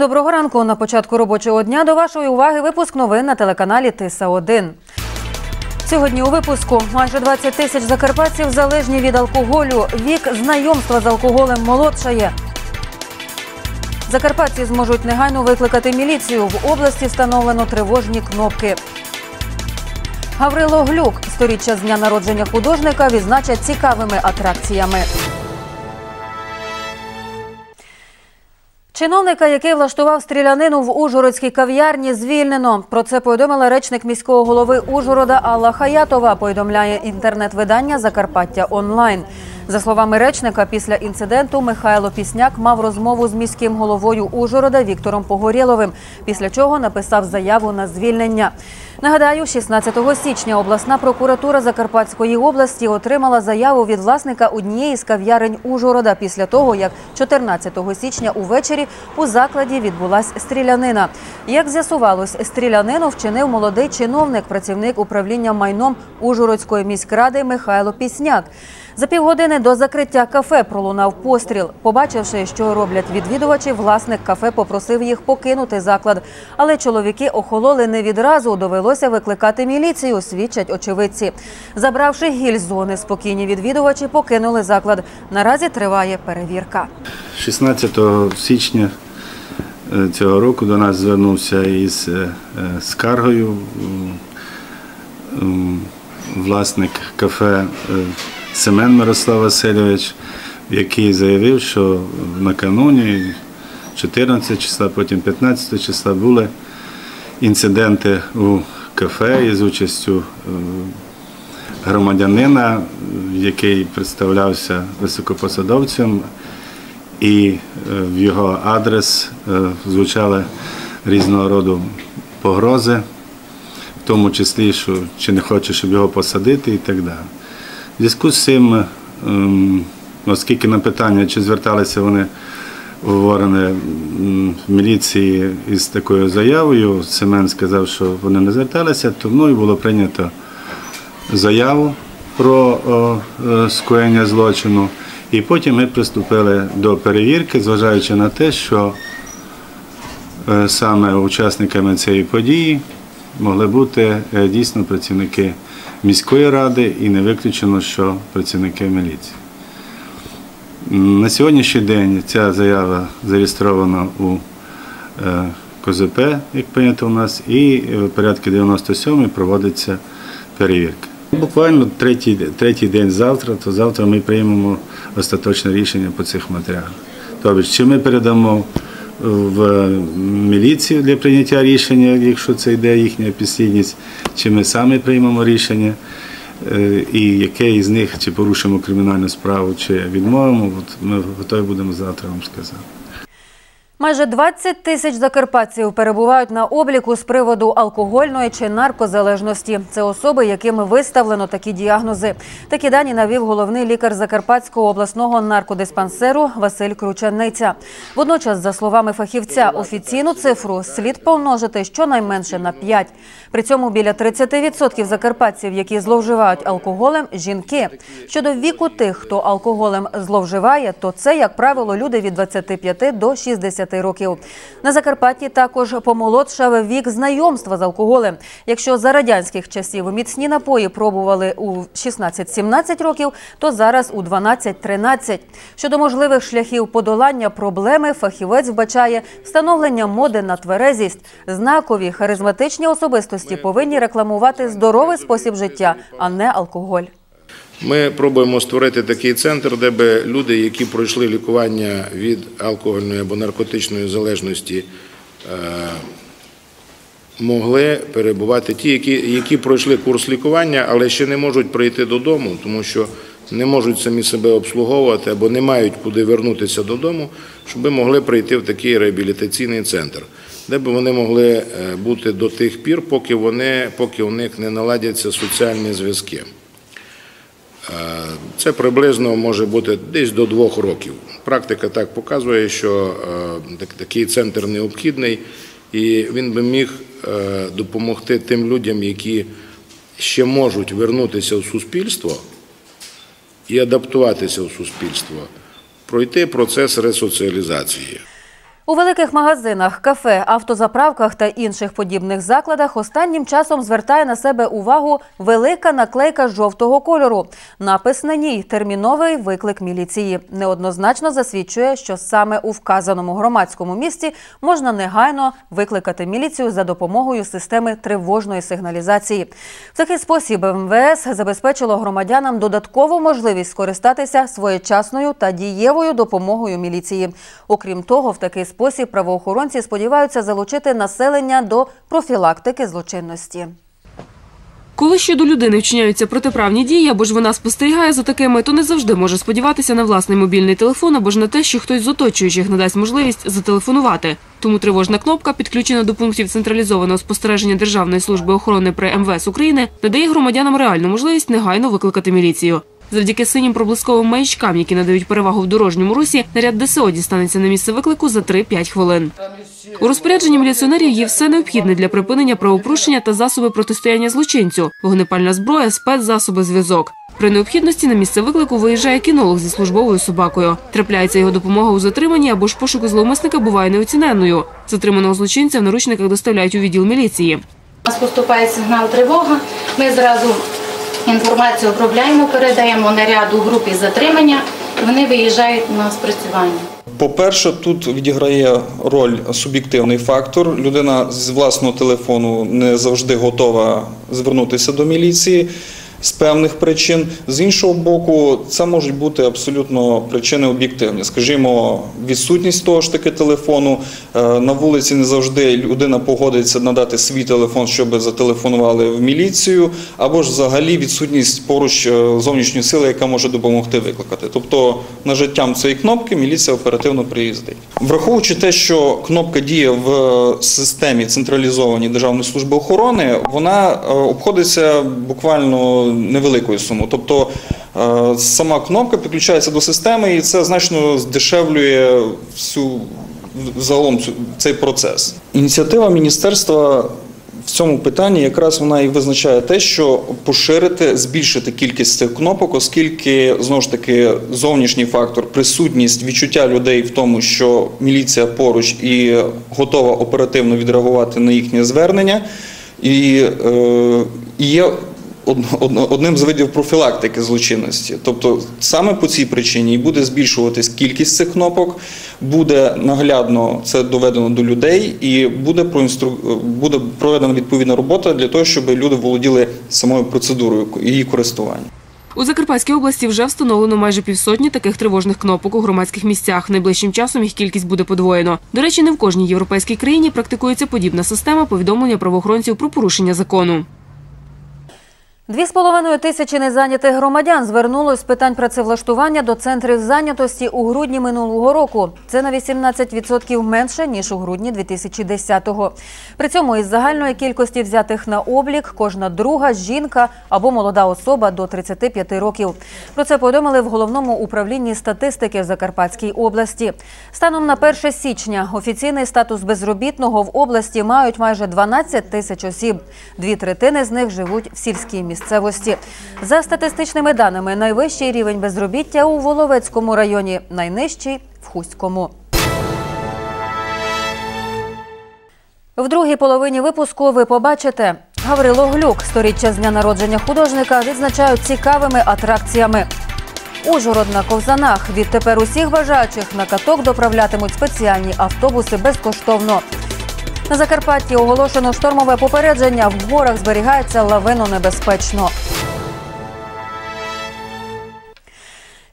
Доброго ранку. На початку робочого дня до вашої уваги випуск новин на телеканалі Тиса 1 Сьогодні у випуску майже 20 тисяч закарпатців залежні від алкоголю. Вік знайомства з алкоголем молодшає. Закарпатці зможуть негайно викликати міліцію. В області встановлено тривожні кнопки. Гаврило Глюк сторіччя з дня народження художника відзначать цікавими атракціями. Чиновника, який влаштував стрілянину в Ужгородській кав'ярні, звільнено. Про це повідомила речник міського голови Ужгорода Алла Хаятова. Повідомляє інтернет-видання Закарпаття онлайн. За словами речника, після інциденту Михайло Пісняк мав розмову з міським головою Ужгорода Віктором Погорєловим, після чого написав заяву на звільнення. Нагадаю, 16 січня обласна прокуратура Закарпатської області отримала заяву від власника однієї з кав'ярень Ужгорода після того, як 14 січня увечері у закладі відбулась стрілянина. Як з'ясувалось, стрілянину вчинив молодий чиновник, працівник управління майном Ужгородської міськради Михайло Пісняк. За півгодини до закриття кафе пролунав постріл. Побачивши, що роблять відвідувачі, власник кафе попросив їх покинути заклад. Але чоловіки охололи не відразу. Довелося викликати міліцію, свідчать очевидці. Забравши гіль зони, спокійні відвідувачі покинули заклад. Наразі триває перевірка. 16 січня е, цього року до нас звернувся із е, е, скаргою власник кафе Семен Мирослав Васильович, який заявив, що накануні 14 числа, потім 15 числа були інциденти у кафе із участю е, громадянина, який представлявся високопосадовцем, і е, в його адрес е, звучали різного роду погрози, в тому числі, що чи не хоче, щоб його посадити і так далі. В зв'язку з цим, ем, оскільки на питання, чи зверталися вони в органи міліції із такою заявою, Семен сказав, що вони не зверталися, то мною було прийнято заяву про е, скоєння злочину. І потім ми приступили до перевірки, зважаючи на те, що е, саме учасниками цієї події могли бути е, дійсно працівники міської ради і не виключено, що працівники міліції. На сьогоднішній день ця заява зареєстрована у е, КОЗП, як прийнято у нас, і в порядку 97 проводиться перевірка. Буквально третій, третій день завтра, то завтра ми приймемо остаточне рішення по цих матеріалах. Тобто, чи ми передамо в міліцію для прийняття рішення, якщо це йде їхня підслідність, чи ми самі приймемо рішення, е, і яке із них, чи порушимо кримінальну справу, чи відмовимо, от ми готові будемо завтра вам сказати. Майже 20 тисяч закарпатців перебувають на обліку з приводу алкогольної чи наркозалежності. Це особи, яким виставлено такі діагнози. Такі дані навів головний лікар Закарпатського обласного наркодиспансеру Василь Кручаниця. Водночас, за словами фахівця, офіційну цифру слід помножити щонайменше на 5. При цьому біля 30% закарпатців, які зловживають алкоголем, жінки. Щодо віку тих, хто алкоголем зловживає, то це, як правило, люди від 25 до 60 років. На Закарпатті також помолодшав вік знайомства з алкоголем. Якщо за радянських часів міцні напої пробували у 16-17 років, то зараз у 12-13. Щодо можливих шляхів подолання проблеми, фахівець вбачає встановлення моди на тверезість. Знакові харизматичні особистості повинні рекламувати здоровий спосіб життя, а не алкоголь. Ми пробуємо створити такий центр, де би люди, які пройшли лікування від алкогольної або наркотичної залежності, е, могли перебувати ті, які, які пройшли курс лікування, але ще не можуть прийти додому, тому що не можуть самі себе обслуговувати або не мають куди вернутися додому, щоб могли прийти в такий реабілітаційний центр, де б вони могли е, бути до тих пір, поки вони, поки у них не наладяться соціальні зв'язки. Е, Це приблизно може бути десь до двох років. Практика так показує, що е, такий центр необхідний, і він би міг е, допомогти тим людям, які ще можуть вернутися в суспільство і адаптуватися в суспільство, пройти процес ресоціалізації. У великих магазинах, кафе, автозаправках та інших подібних закладах останнім часом звертає на себе увагу велика наклейка жовтого кольору. Напис на ній терміновий виклик міліції. Неоднозначно засвідчує, що саме у вказаному громадському місці можна негайно викликати міліцію за допомогою системи тривожної сигналізації. В такий спосіб МВС забезпечило громадянам додаткову можливість скористатися своєчасною та дієвою допомогою міліції. Окрім того, в такий спосіб правоохоронці сподіваються залучити населення до профілактики злочинності. Коли щодо людини вчиняються протиправні дії або ж вона спостерігає за такими, то не завжди може сподіватися на власний мобільний телефон або ж на те, що хтось з оточуючих надасть можливість зателефонувати. Тому тривожна кнопка, підключена до пунктів централізованого спостереження Державної служби охорони при МВС України, надає громадянам реальну можливість негайно викликати міліцію. Завдяки синім проблисковим маячкам, які надають перевагу в дорожньому русі, наряд ДСО дістанеться на місце виклику за 3-5 хвилин. У розпорядженні міліціонерів є все необхідне для припинення правопорушення та засоби протистояння злочинцю, вогнепальна зброя, спецзасоби, зв'язок. При необхідності на місце виклику виїжджає кінолог зі службовою собакою. Трапляється його допомога у затриманні або ж пошуку зловмисника буває неоціненною. Затриманого злочинця в наручниках доставляють у відділ міліції. У нас поступає сигнал тривога. Ми зразу інформацію обробляємо, передаємо наряду групі затримання. Вони виїжджають на спрацювання. По-перше, тут відіграє роль суб'єктивний фактор. Людина з власного телефону не завжди готова звернутися до міліції з певних причин. З іншого боку, це можуть бути абсолютно причини об'єктивні. Скажімо, відсутність того ж таки телефону. Е, На вулиці не завжди людина погодиться надати свій телефон, щоб зателефонували в міліцію, або ж взагалі відсутність поруч е, зовнішньої сили, яка може допомогти викликати. Тобто нажиттям цієї кнопки міліція оперативно приїздить. Враховуючи те, що кнопка діє в е, системі централізованій Державної служби охорони, вона обходиться буквально невеликою сумою. Тобто е, сама кнопка підключається до системи, і це значно здешевлює всю загалом цей процес. Ініціатива міністерства в цьому питанні якраз вона і визначає те, що поширити, збільшити кількість цих кнопок, оскільки знову ж таки зовнішній фактор, присутність відчуття людей в тому, що міліція поруч і готова оперативно відреагувати на їхнє звернення, і, е, є одним з видів профілактики злочинності. Тобто саме по цій причині і буде збільшуватись кількість цих кнопок, буде наглядно це доведено до людей, і буде проінстру... буде проведена відповідна робота для того, щоб люди володіли самою процедурою її користування. У Закарпатській області вже встановлено майже півсотні таких тривожних кнопок у громадських місцях. Найближчим часом їх кількість буде подвоєно. До речі, не в кожній європейській країні практикується подібна система повідомлення правоохоронців про порушення закону. Дві з половиною тисячі незайнятих громадян звернулось з питань працевлаштування до центрів зайнятості у грудні минулого року. Це на 18% менше ніж у грудні 2010-го. При цьому із загальної кількості взятих на облік кожна друга жінка або молода особа до 35 років. Про це повідомили в головному управлінні статистики в Закарпатській області. Станом на 1 січня офіційний статус безробітного в області мають майже 12 тисяч осіб. Дві третини з них живуть в сільській місцевості. За статистичними даними, найвищий рівень безробіття у Воловецькому районі, найнижчий в Хуському. В другій половині випуску ви побачите Гаврило Глюк, сторіччя з дня народження художника, відзначають цікавими атракціями. Ужгород на ковзанах. Відтепер усіх бажаючих на каток доправлятимуть спеціальні автобуси безкоштовно. На Закарпатті оголошено штормове попередження. В горах зберігається лавинонебезпечно.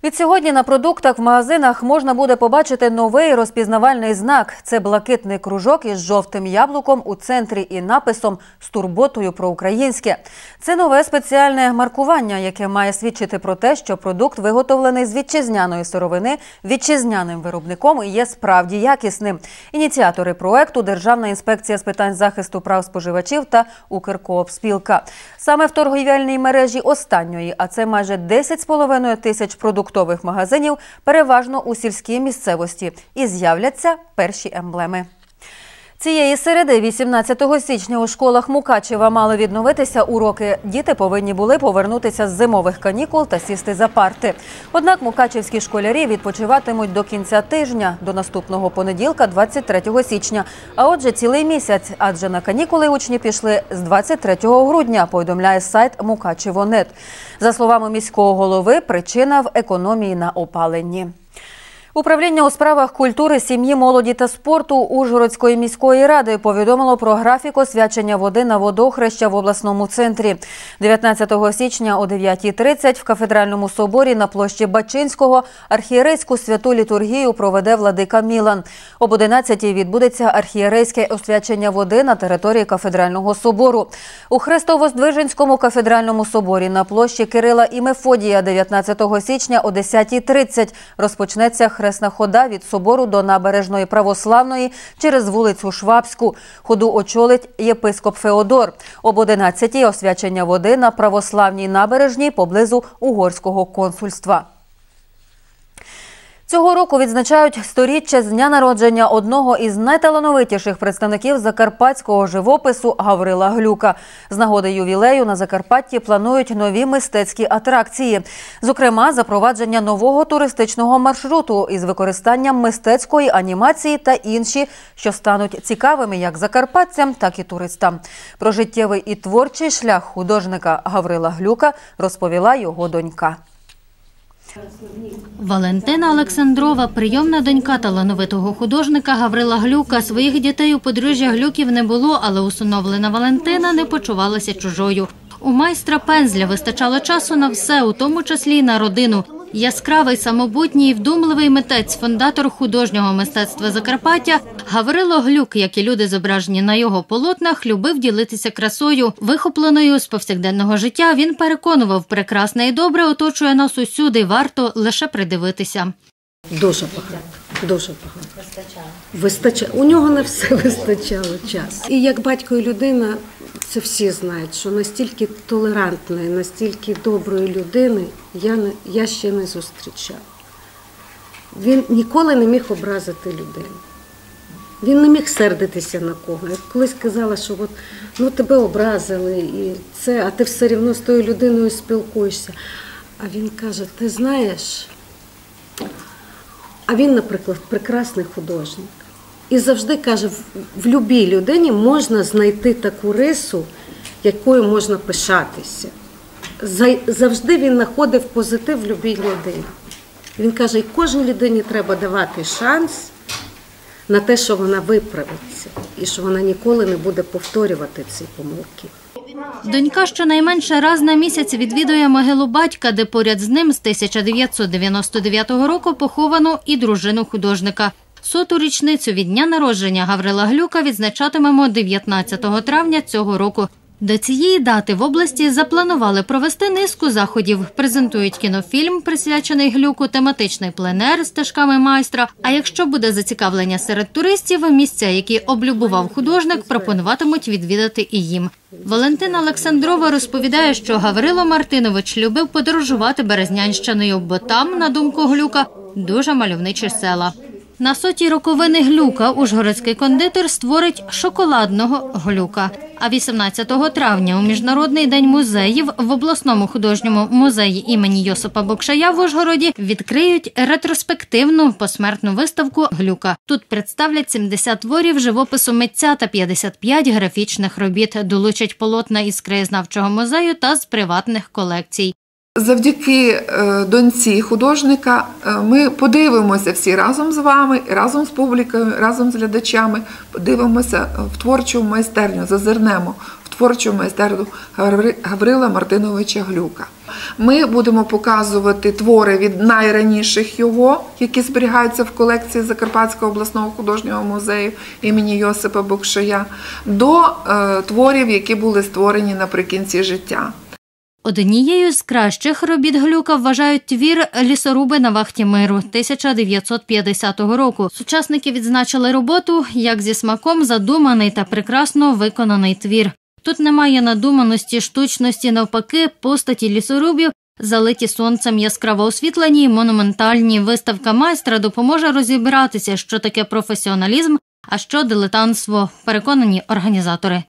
Від сьогодні на продуктах в магазинах можна буде побачити новий розпізнавальний знак. Це блакитний кружок із жовтим яблуком у центрі і написом з турботою про українське. Це нове спеціальне маркування, яке має свідчити про те, що продукт виготовлений з вітчизняної сировини вітчизняним виробником і є справді якісним. Ініціатори проекту Державна інспекція з питань захисту прав споживачів та Укркоопспілка. Саме в торгівельній мережі останньої, а це майже 10,5 тисяч продуктових магазинів, переважно у сільській місцевості, і з'являться перші емблеми. Ці Цієї середи, 18 січня, у школах Мукачева мали відновитися уроки. Діти повинні були повернутися з зимових канікул та сісти за парти. Однак мукачевські школярі відпочиватимуть до кінця тижня, до наступного понеділка, 23 січня. А отже, цілий місяць, адже на канікули учні пішли з 23 грудня, повідомляє сайт Мукачево.нет. За словами міського голови, причина в економії на опаленні. Управління у справах культури, сім'ї, молоді та спорту Ужгородської міської ради повідомило про графік освячення води на водохреща в обласному центрі. 19 січня о 9.30 в кафедральному соборі на площі Бачинського архієрейську святу літургію проведе владика Мілан. Об 11.00 відбудеться архієрейське освячення води на території кафедрального собору. У Хрестово-Здвиженському кафедральному соборі на площі Кирила і Мефодія 19 січня о 10.30 розпочнеться хресна хода від собору до набережної православної через вулицю Швабську. Ходу очолить єпископ Феодор. Об 11-й освячення води на православній набережній поблизу угорського консульства. Цього року відзначають сторіччя з дня народження одного із найталановитіших представників закарпатського живопису Гаврила Глюка. З нагоди ювілею на Закарпатті планують нові мистецькі атракції. Зокрема, запровадження нового туристичного маршруту із використанням мистецької анімації та інші, що стануть цікавими як закарпатцям, так і туристам. Про життєвий і творчий шлях художника Гаврила Глюка розповіла його донька. Валентина Олександрова, прийомна донька талановитого художника Гаврила Глюка. Своїх дітей у подружжя Глюків не було, але усиновлена Валентина не почувалася чужою. У майстра пензля вистачало часу на все, у тому числі й на родину. Яскравий, самобутній, вдумливий митець, фундатор художнього мистецтва Закарпаття Гаврило Глюк, як і люди зображені на його полотнах, любив ділитися красою, вихопленою з повсякденного життя. Він переконував, прекрасне і добре оточує нас усюди. Варто лише придивитися. Дуже багато. Дуже багато. Вистачало. Вистачало. У нього на все вистачало час. І як батько і людина, це всі знають, що настільки толерантної, настільки доброї людини я, не, я ще не зустрічав. Він ніколи не міг образити людей. Він не міг сердитися на кого. Я колись казала, що от, ну, тебе образили, і це, а ти все рівно з тою людиною спілкуєшся. А він каже: ти знаєш, а він, наприклад, прекрасний художник. І завжди каже, в, любій людині можна знайти таку рису, якою можна пишатися. Завжди він знаходив позитив в любій людині. Він каже, і кожній людині треба давати шанс на те, що вона виправиться, і що вона ніколи не буде повторювати ці помилки. Донька щонайменше раз на місяць відвідує могилу батька, де поряд з ним з 1999 року поховано і дружину художника. Соту річницю від дня народження Гаврила Глюка відзначатимемо 19 травня цього року. До цієї дати в області запланували провести низку заходів. Презентують кінофільм, присвячений глюку, тематичний пленер з стежками майстра. А якщо буде зацікавлення серед туристів, місця, які облюбував художник, пропонуватимуть відвідати і їм. Валентина Олександрова розповідає, що Гаврило Мартинович любив подорожувати Березнянщиною, бо там, на думку глюка, дуже мальовничі села. На сотій роковини глюка Ужгородський кондитер створить шоколадного глюка. А 18 травня у Міжнародний день музеїв в обласному художньому музеї імені Йосипа Бокшая в Ужгороді відкриють ретроспективну посмертну виставку глюка. Тут представлять 70 творів живопису митця та 55 графічних робіт. Долучать полотна із краєзнавчого музею та з приватних колекцій. Завдяки е, доньці художника е, ми подивимося всі разом з вами, разом з публікою, разом з глядачами. Подивимося в творчу майстерню, зазирнемо в творчу майстерню Гаврила Мартиновича Глюка. Ми будемо показувати твори від найраніших його, які зберігаються в колекції Закарпатського обласного художнього музею імені Йосипа Бокшая, до е, творів, які були створені наприкінці життя. Однією з кращих робіт Глюка вважають твір Лісоруби на вахті миру 1950 року. Сучасники відзначили роботу як зі смаком задуманий та прекрасно виконаний твір. Тут немає надуманості, штучності, навпаки, постаті лісорубів, залиті сонцем яскраво освітлені, монументальні. Виставка майстра допоможе розібратися, що таке професіоналізм, А що дилетантство? Переконані організатори.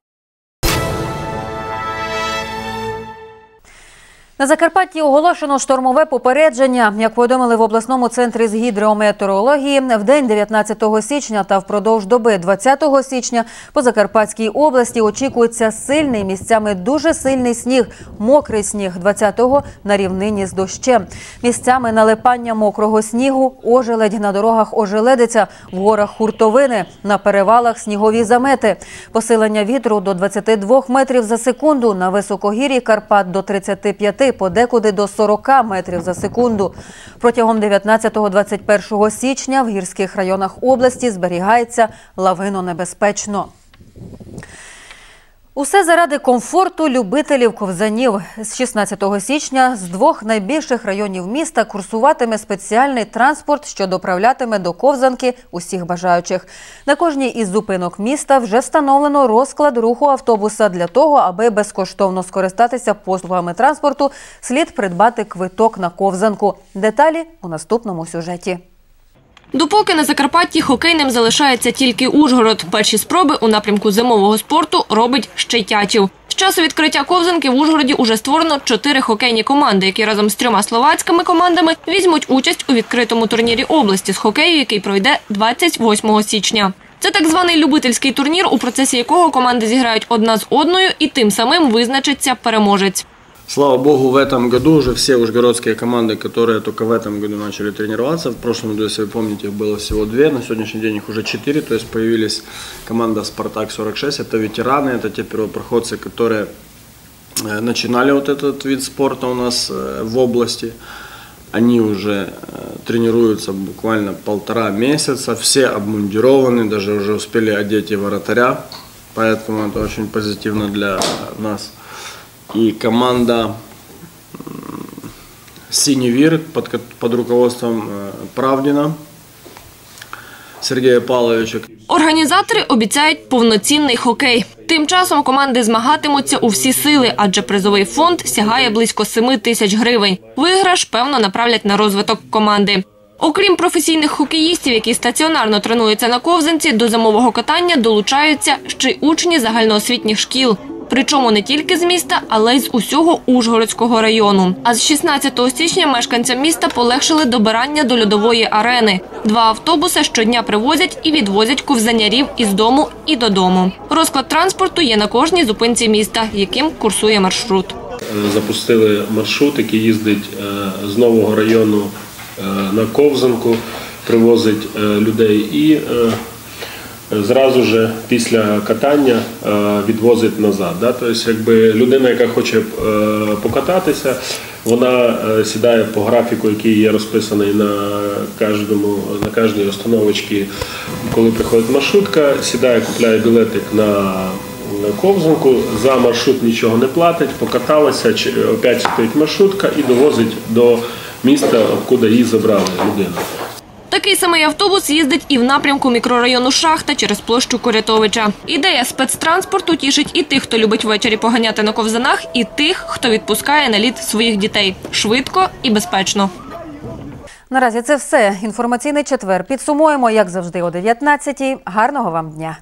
На Закарпатті оголошено штормове попередження. Як повідомили в обласному центрі з гідрометеорології, в день 19 січня та впродовж доби 20 січня по Закарпатській області очікується сильний місцями дуже сильний сніг, мокрий сніг 20-го на рівнині з дощем. Місцями налипання мокрого снігу, ожеледь на дорогах ожеледиця, в горах хуртовини, на перевалах снігові замети. Посилення вітру до 22 метрів за секунду, на високогір'ї Карпат до 35, подекуди до 40 метрів за секунду. Протягом 19-21 січня в гірських районах області зберігається лавинонебезпечно. Усе заради комфорту любителів ковзанів. З 16 січня з двох найбільших районів міста курсуватиме спеціальний транспорт, що доправлятиме до ковзанки усіх бажаючих. На кожній із зупинок міста вже встановлено розклад руху автобуса. Для того, аби безкоштовно скористатися послугами транспорту, слід придбати квиток на ковзанку. Деталі у наступному сюжеті. Допоки на Закарпатті хокейним залишається тільки Ужгород. Перші спроби у напрямку зимового спорту робить ще й Тячів. З часу відкриття ковзанки в Ужгороді уже створено чотири хокейні команди, які разом з трьома словацькими командами візьмуть участь у відкритому турнірі області з хокею, який пройде 28 січня. Це так званий любительський турнір, у процесі якого команди зіграють одна з одною і тим самим визначиться переможець. Слава богу, в этом году уже все ужгородские команды, которые только в этом году начали тренироваться. В прошлом году, если вы помните, их было всего две, на сегодняшний день их уже четыре. То есть появились команда «Спартак-46». Это ветераны, это те первопроходцы, которые э, начинали вот этот вид спорта у нас э, в области. Они уже э, тренируются буквально полтора месяца, все обмундированы, даже уже успели одеть и вратаря, поэтому это очень позитивно для нас. И команда «Синий вир» под, под руководством э, Правдина Сергея Павловича. Організатори обіцяють повноцінний хокей. Тим часом команди змагатимуться у всі сили, адже призовий фонд сягає близько 7 тисяч гривень. Виграш, певно, направлять на розвиток команди. Окрім професійних хокеїстів, які стаціонарно тренуються на ковзанці, до зимового катання долучаються ще й учні загальноосвітніх шкіл. Причому не тільки з міста, але й з усього Ужгородського району. А з 16 січня мешканцям міста полегшили добирання до льодової арени. Два автобуси щодня привозять і відвозять ковзанярів із дому і додому. Розклад транспорту є на кожній зупинці міста, яким курсує маршрут. запустили маршрут, який їздить е, з нового району е, на Ковзанку, привозить е, людей і зразу же після катання е, відвозить назад. Да? Тобто, якби людина, яка хоче е, покататися, вона е, сідає по графіку, який є розписаний на кожному на кожній установочці, коли приходить маршрутка, сідає, купляє білетик на ковзанку, за маршрут нічого не платить, покаталася, чи- опять стоїть маршрутка і довозить до міста, откуда її забрали людину. Такий самий автобус їздить і в напрямку мікрорайону Шахта через площу Корятовича. Ідея спецтранспорту тішить і тих, хто любить ввечері поганяти на ковзанах, і тих, хто відпускає на лід своїх дітей швидко і безпечно. Наразі це все. Інформаційний четвер. Підсумуємо, як завжди, о 19-й. Гарного вам дня.